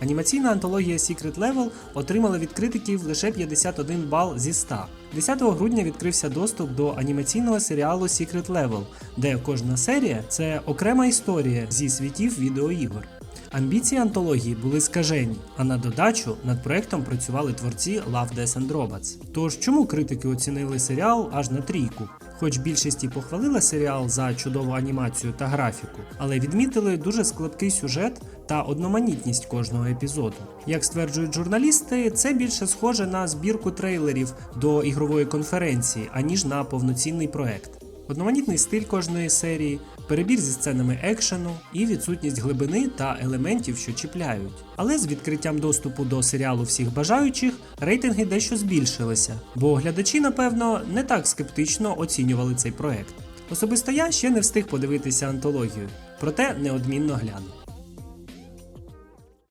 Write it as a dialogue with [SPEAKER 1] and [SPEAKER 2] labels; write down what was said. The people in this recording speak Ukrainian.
[SPEAKER 1] Анімаційна антологія Secret Level отримала від критиків лише 51 бал зі 100. 10 грудня відкрився доступ до анімаційного серіалу Secret Level, де кожна серія це окрема історія зі світів відеоігор. Амбіції антології були скажені, а на додачу над проектом працювали творці Love, Death and Robots. Тож чому критики оцінили серіал аж на трійку? Хоч більшість і похвалила серіал за чудову анімацію та графіку, але відмітили дуже складкий сюжет та одноманітність кожного епізоду. Як стверджують журналісти, це більше схоже на збірку трейлерів до ігрової конференції, аніж на повноцінний проект. Одноманітний стиль кожної серії, перебір зі сценами екшену і відсутність глибини та елементів, що чіпляють. Але з відкриттям доступу до серіалу всіх бажаючих рейтинги дещо збільшилися, бо глядачі, напевно, не так скептично оцінювали цей проект. Особисто я ще не встиг подивитися антологію, проте неодмінно гляну.